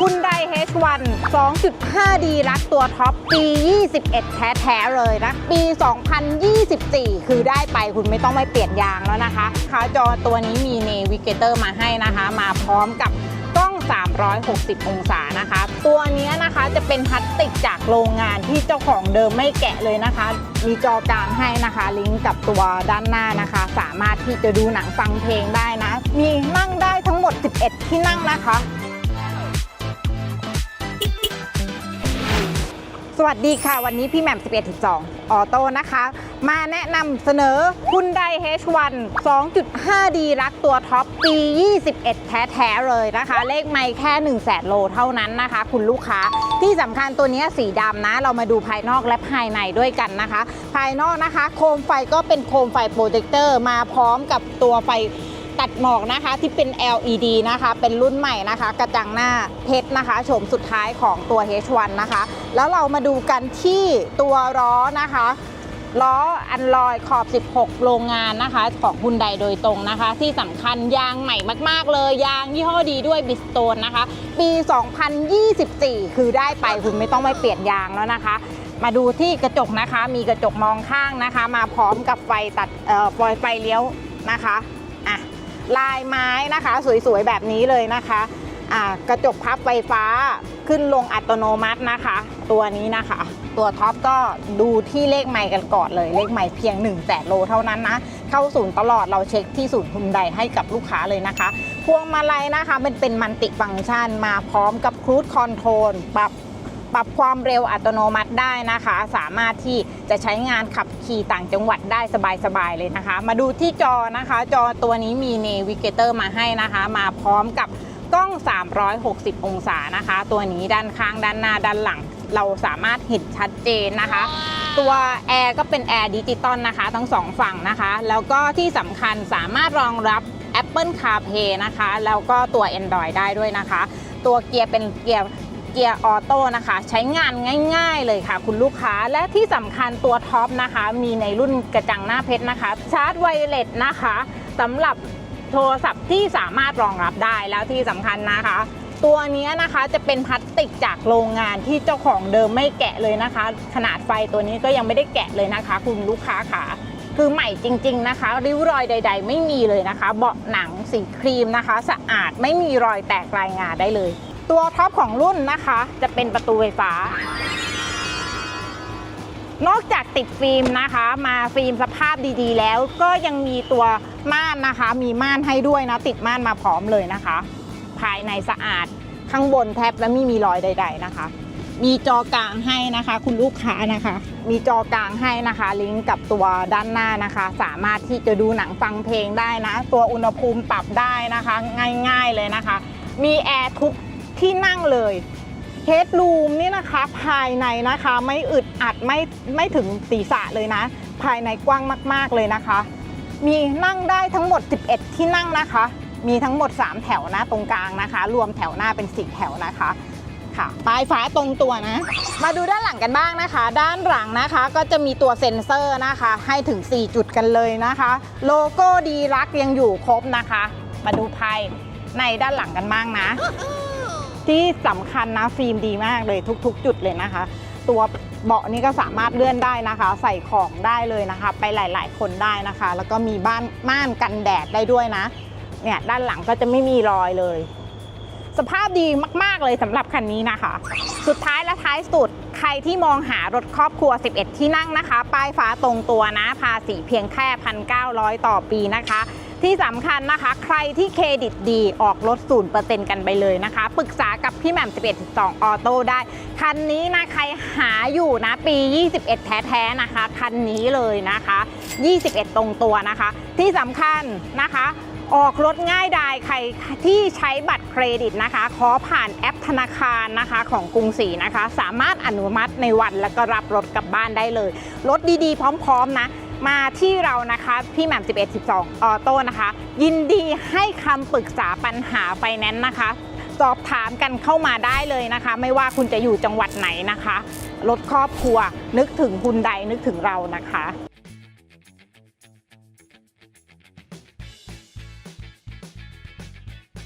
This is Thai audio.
คุณได H1 2.5D รักตัวท็อปปี 21 แท้ๆเลยนะ ปี 2024 คือได้ไปคุณไม่ต้องไปเปลี่ยนยางแล้วนะคะขาจอตัวนี้มีเนวิเกเตอร์มาให้นะคะ มาพร้อมกับกล้อง 360 องศานะคะ ตัวนี้นะคะจะเป็นพลาสติกจากโรงงานที่เจ้าของเดิมไม่แกะเลยนะคะ มีจอกลางให้นะคะ ลิงก์กับตัวด้านหน้านะคะ สามารถที่จะดูหนังฟังเพลงได้นะ มีนั่งได้ทั้งหมด 11 ที่นั่งนะคะ สวัสดีค่ะ วันนี้พี่แหม่ม 11.2 ออโต้นะคะ มาแนะนำเสนอคุณได H1 2.5D รักตัวท็อปปี 21 แท้ๆเลยนะคะ เลขไม่แค่1 0 0 0 0แสนโลเท่านั้นนะคะ คุณลูกค้าที่สำคัญตัวนี้สีดำนะ เรามาดูภายนอกและภายในด้วยกันนะคะ ภายนอกนะคะ โคมไฟก็เป็นโคมไฟโปรเจคเตอร์มาพร้อมกับตัวไฟ ตัดหมอกนะคะที่เป็น LED นะคะ เป็นรุ่นใหม่นะคะ กระจังหน้าเพชรนะคะโฉมสุดท้ายของตัว H1 นะคะ แล้วเรามาดูกันที่ตัวล้อนะคะล้ออันลอยขอบ 16 โรงงานนะคะ ของฮุนไดโดยตรงนะคะ ที่สำคัญยางใหม่มาก ๆ เลย ยางยี่ห้อดีด้วยบิสโตนนะคะ ปี 2024 คือได้ไปคุณไม่ต้องไปเปลี่ยนยางแล้วนะคะ มาดูที่กระจกนะคะ มีกระจกมองข้างนะคะ มาพร้อมกับไฟตัดเอ่อไฟไฟเลี้ยวนะคะ ลายไม้นะคะ สวยๆแบบนี้เลยนะคะอ่ากระจกพับไฟฟ้าขึ้นลงอัตโนมัตินะคะ ตัวนี้นะคะ ตัวท็อปก็ดูที่เลขไมล์กันก่อนเลย เลขไมล์เพียง1นึ่งแสนโลเท่านั้นนะ เข้าศูนย์ตลอดเราเช็คที่ศูนย์คุณใดให้กับลูกค้าเลยนะคะ พวงมาลัยนะคะมันเป็นมันติฟังก์ชันมาพร้อมกับครู e คอนโทรลปรับ ปรับความเร็วอัตโนมัติได้นะคะ สามารถที่จะใช้งานขับขี่ต่างจังหวัดได้สบายๆเลยนะคะ มาดูที่จอนะคะ จอตัวนี้มีเนวิเกเตอร์มาให้นะคะ มาพร้อมกับกล้อง 360 องศานะคะ ตัวนี้ด้านข้างด้านหน้าด้านหลัง เราสามารถเห็นชัดเจนนะคะตัวแอร์ก็เป็นแอร์ดิจิตอลนะคะ ทั้งสองฝั่งนะคะ แล้วก็ที่สำคัญสามารถรองรับ Apple CarPlay นะคะ แล้วก็ตัว Android ได้ด้วยนะคะ ตัวเกียร์เป็นเกียร์ เกียร์ออโต้นะคะ ใช้งานง่ายๆเลยค่ะ คุณลูกค้าและที่สำคัญตัวท็อปนะคะ มีในรุ่นกระจังหน้าเพชรนะคะ ชาร์จไวเลสนะคะสำหรับโทรศัพท์ที่สามารถรองรับได้แล้วที่สำคัญนะคะ ตัวนี้นะคะจะเป็นพลาสติกจากโรงงานที่เจ้าของเดิมไม่แกะเลยนะคะ ขนาดไฟตัวนี้ก็ยังไม่ได้แกะเลยนะคะ คุณลูกค้าค่ะคือใหม่จริง ๆนะคะ ริ้วรอยใด ๆ ไม่มีเลยนะคะ เบาะหนังสีครีมนะคะ สะอาดไม่มีรอยแตกรายงานได้เลย ตัวท็อปของรุ่นนะคะ จะเป็นประตูไฟฟ้า นอกจากติดฟิล์มนะคะ มาฟิล์มสภาพดีๆ แล้วก็ยังมีตัวม่านนะคะ มีม่านให้ด้วยนะติดม่านมาพร้อมเลยนะคะ ภายในสะอาดข้างบนแทบและไม่มีรอยใด ๆนะคะ มีจอกลางให้นะคะ คุณลูกค้านะคะ มีจอกลางให้นะคะ ลิงก์กับตัวด้านหน้านะคะ สามารถที่จะดูหนังฟังเพลงได้นะ ตัวอุณหภูมิปรับได้นะคะ ง่าย ๆเลยนะคะ มีแอร์ทุก ที่นั่งเลยเฮดรูมนี่นะคะภายในนะคะไม่อึดอัดไม่ไม่ถึงศีรษะเลยนะ ภายในกว้างมาก ๆเลยนะคะ มีนั่งได้ทั้งหมด 11 ที่นั่งนะคะ มีทั้งหมด 3 แถวนะตรงกลางนะคะ รวมแถวหน้าเป็น4แถวนะคะค่ะปลายฟ้าตรงตัวนะ มาดูด้านหลังกันบ้างนะคะ ด้านหลังนะคะก็จะมีตัวเซ็นเซอร์นะคะ ให้ถึง 4 จุดกันเลยนะคะ โลโก้ดีรักยังอยู่ครบนะคะ มาดูภายในด้านหลังกันบ้างนะ ที่สำคัญนะฟิล์มดีมากเลยทุก ๆ จุดเลยนะคะ ตัวเบาะนี้ก็สามารถเลื่อนได้นะคะ ใส่ของได้เลยนะคะ ไปหลาย ๆ คนได้นะคะ แล้วก็มีบ้านม่านกันแดดได้ด้วยนะเนี่ยด้านหลังก็จะไม่มีรอยเลย สภาพดีมาก ๆ เลยสำหรับคันนี้นะคะ สุดท้ายและท้ายสุดใครที่มองหารถครอบครัว 11 ที่นั่งนะคะ ป้ายฟ้าตรงตัวนะภาษีเพียงแค่ 1,900 ต่อปีนะคะ ที่สำคัญนะคะ ใครที่เครดิตดีออกรถ 0%กันไปเลยนะคะ ปรึกษากับพี่แหม่ม11.2 ออโต้ได้ คันนี้นะใครหาอยู่นะ ปี 21 แท้ๆนะคะ คันนี้เลยนะคะ 21 ตรงตัวนะคะ ที่สำคัญนะคะออกรถง่ายดายใครที่ใช้บัตรเครดิตนะคะ ขอผ่านแอปธนาคารนะคะของกรุงศรีนะคะ สามารถอนุมัติในวันแล้วก็รับรถกลับบ้านได้เลย รถดีๆ พร้อม ๆ นะ มาที่เรานะคะพี่แหม่ม11 12 ออโต้นะคะ ยินดีให้คำปรึกษาปัญหาไฟแนนซ์นะคะ สอบถามกันเข้ามาได้เลยนะคะ ไม่ว่าคุณจะอยู่จังหวัดไหนนะคะ รถครอบครัวนึกถึงคุณใดนึกถึงเรานะคะ